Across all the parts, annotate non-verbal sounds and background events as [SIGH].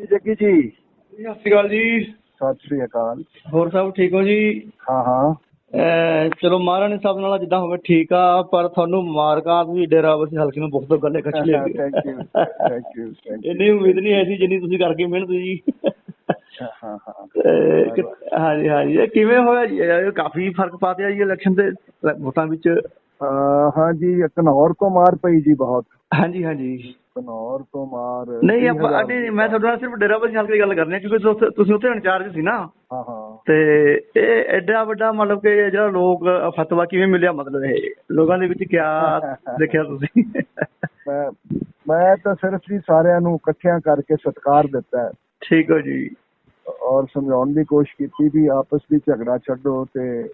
ਜੀ ਜੱਗੀ ਜੀ। ਸਤਿ ਸ਼੍ਰੀ ਅਕਾਲ ਜੀ। ਸਤਿ ਸ੍ਰੀ ਅਕਾਲ। ਹੋਰ ਸਭ ਠੀਕ ਹੋ ਜੀ? ਹਾਂ ਹਾਂ। ਚਲੋ ਮਹਾਰਾਣੀ ਸਾਹਿਬ ਨਾਲ ਜਿੱਦਾਂ ਹੋਵੇ ਠੀਕ ਆ ਪਰ ਤੁਹਾਨੂੰ ਮਾਰਕਾਂ ਵੀ ਡੇਰਾ ਬਸੀ ਹਲਕੇ ਨੂੰ ਬਹੁਤ ਗੱਲੇ ਖੱਚ ਲਿਆ ਥੈਂਕ ਯੂ ਥੈਂਕ ਯੂ ਇੰਨੀ ਉਮੀਦ ਨਹੀਂ ਐ ਸੀ ਜਿੰਨੀ ਤੁਸੀਂ ਕਰਕੇ ਮਿਹਨਤ ਜੀ। ਹਾਂ ਹਾਂ [LAUGHS] ਹਾਂਜੀ ਹਾਂਜੀ। ਕਿਵੇਂ ਹੋਇਆ ਜੀ? ਕਾਫੀ ਫ਼ਰਕ ਪਾਤਿਆ ਜੀ ਇਲੈਕਸ਼ਨ ਦੇ ਵੋਟਾਂ ਵਿੱਚ। ਹਾਂ ਜੀ ਘਨੌਰ ਤੋਂ ਮਾਰ ਪਈ ਜੀ ਬਹੁਤ। ਹਾਂਜੀ ਹਾਂਜੀ। ਘਨੌਰ ਤੋਂ ਮਾਰ ਨਹੀਂ ਆਪਾਂ ਨਹੀਂ ਮੈਂ ਤੁਹਾਡੇ ਨਾਲ ਸਿਰਫ ਡੇਰਾ ਬਸੀ ਹਲਕੇ ਦੀ ਗੱਲ ਕਰਨੀ ਹੈ ਕਿਉਂਕਿ ਤੁਸੀਂ ਉੱਥੇ- ਤੁਸੀਂ ਉੱਥੇ ਇੰਚਾਰਜ ਸੀ ਨਾ। ਹਾਂ ਹਾਂ। ਤੇ ਇਹ ਐਡਾ ਵੱਡਾ ਮਤਲਬ ਕਿ ਜਿਹੜਾ ਲੋਕ ਫਤਵਾ ਕਿਵੇਂ ਮਿਲਿਆ ਮਤਲਬ ਇਹ? ਲੋਕਾਂ ਦੇ ਵਿੱਚ ਕਿਆ [LAUGHS] ਦੇਖਿਆ ਤੁਸੀਂ? ਮੈਂ ਮੈਂ ਤਾਂ ਸਿਰਫ ਜੀ ਸਾਰਿਆਂ ਨੂੰ ਇਕੱਠਿਆਂ ਕਰਕੇ ਸਤਿਕਾਰ ਦਿੱਤਾ ਹੈ। ਠੀਕ ਹੋ ਜੀ। ਔਰ ਸਮਝਾਉਣ ਦੀ ਕੋਸ਼ਿਸ਼ ਕੀਤੀ ਵੀ ਆਪਸ ਵਿੱਚ ਝਗੜਾ ਛੱਡੋ ਤੇ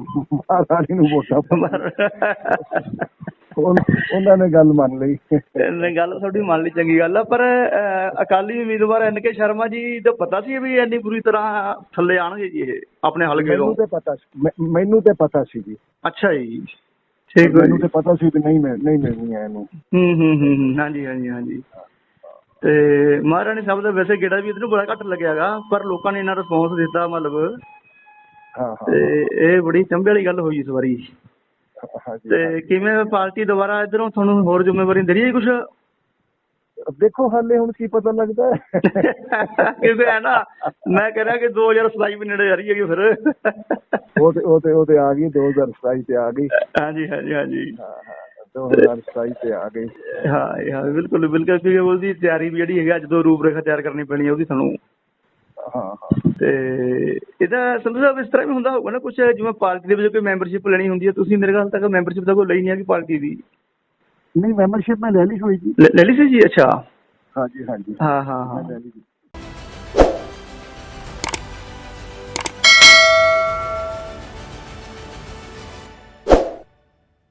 ਮਹਾਰਾਣੀ ਨੂੰ ਵੋਟਾਂ ਪਾਓ ਉਹਨਾਂ ਨੇ ਗੱਲ ਮੰਨ ਲਈ। ਇਹ ਗੱਲ ਤੁਹਾਡੀ ਮੰਨ ਲਈ ਚੰਗੀ ਗੱਲ ਆ। ਪਰ ਅਕਾਲੀ ਉਮੀਦਵਾਰ ਐਨ ਕੇ ਸ਼ਰਮਾ ਜੀ ਤਾਂ ਪਤਾ ਸੀ ਵੀ ਇੰਨੀ ਬੁਰੀ ਤਰ੍ਹਾਂ ਥੱਲੇ ਆਣਗੇ ਜੀ ਇਹ ਆਪਣੇ ਹਲਕੇ ਤੋਂ ਮੈਨੂੰ ਤੇ? ਪਤਾ ਸੀ। ਮੈਂ- ਮੈਨੂੰ ਤੇ ਪਤਾ ਸੀ ਜੀ। ਅੱਛਾ ਜੀ। ਠੀਕ ਹੋ ਮੈਨੂੰ ਤੇ ਪਤਾ ਸੀ ਵੀ ਨਹੀਂ ਮਿਲ- ਨਹੀਂ ਮਿਲਣੀ ਹੈ ਇਹਨੂੰ। ਹੂੰ ਹੂੰ ਹੂੰ ਹੂੰ, ਹਾਂਜੀ ਹਾਂਜੀ ਹਾਂਜੀ। ਤੇ ਮਹਾਰਾਣੀ ਸਾਹਿਬ ਦਾ ਵੈਸੇ ਗੇੜਾ ਵੀ ਇਧਰੋਂ ਬੜਾ ਘੱਟ ਲੱਗਿਆਗਾ ਪਰ ਲੋਕਾਂ ਨੇ ਇਹਨਾਂ ਰਿਸਪੌਂਸ ਦਿੱਤਾ ਮਤਲਬ। ਹਾਂ ਹਾਂ ਤੇ ਇਹ ਬੜੀ ਚੰਬੇ ਵਾਲੀ ਗੱਲ ਹੋਈ ਇਸ ਵਾਰੀ। ਤੇ ਕਿਵੇਂ ਪਾਰਟੀ ਦੁਬਾਰਾ ਇਧਰੋਂ ਤੁਹਾਨੂੰ ਹੋਰ ਜ਼ਿੰਮੇਵਾਰੀ ਦੇ ਰਹੀ ਹੈ ਕੁਝ ਦੇਖੋ ਹਾਲੇ ਹੁਣ ਕੀ ਪਤਾ ਲੱਗਦਾ। ਹੈ [LAUGHS] ਕਿਉਂਕਿ ਹੈ ਨਾ ਮੈਂ ਕਹਿ ਰਿਹਾ ਕਿ 2027 ਵੀ ਨੇੜੇ ਆ ਰਹੀ ਹੈਗੀ ਫਿਰ। ਉਹ ਤੇ ਉਹ ਤੇ ਉਹ ਤੇ ਆ ਗਈ 2027 ਤੇ ਆ ਗਈ। ਹਾਂਜੀ ਹਾਂਜੀ ਹਾਂਜੀ। ਹਾਂ ਹਾਂ। 2027 ਤੇ ਆ ਗਈ ਹਾਂ ਹਾਂ ਬਿਲਕੁਲ ਬਿਲਕੁਲ ਕਿਉਂਕਿ ਉਹਦੀ ਤਿਆਰੀ ਵੀ ਜਿਹੜੀ ਹੈਗੀ ਅੱਜ ਤੋਂ ਰੂਪਰੇਖਾ ਤਿਆਰ ਕਰਨੀ ਪੈਣੀ ਹੈ ਉਹਦੀ ਸਾਨੂੰ। ਹਾਂ ਹਾਂ। ਤੇ ਇਹਦਾ ਸੰਧੂ ਸਾਹਿਬ ਇਸ ਤਰ੍ਹਾਂ ਵੀ ਹੁੰਦਾ ਹੋਊਗਾ ਨਾ ਕੁਝ ਜਿਵੇਂ ਪਾਰਟੀ ਦੇ ਵਿੱਚ ਕੋਈ ਮੈਂਬਰਸ਼ਿਪ ਲੈਣੀ ਹੁੰਦੀ ਹੈ ਤੁਸੀਂ ਮੇਰੇ ਖਿਆਲ ਤੱਕ ਮੈਂਬਰਸ਼ਿਪ ਤਾਂ ਕੋਈ ਲਈ ਨਹੀਂ ਹੈਗੀ ਪਾਰਟੀ ਦੀ। ਨਹੀਂ ਮੈਂਬਰਸ਼ਿਪ ਮੈਂ ਲੈ ਲਈ ਹੋਈ ਜੀ। ਲੈ ਲਈ ਸੀ ਜੀ? ਅੱਛਾ। ਹਾਂ ਜੀ ਹਾਂ ਜੀ ਹਾਂ ਹਾਂ। ਹਾਂ ਮੈਂ ਲੈ ਲਈ ਜੀ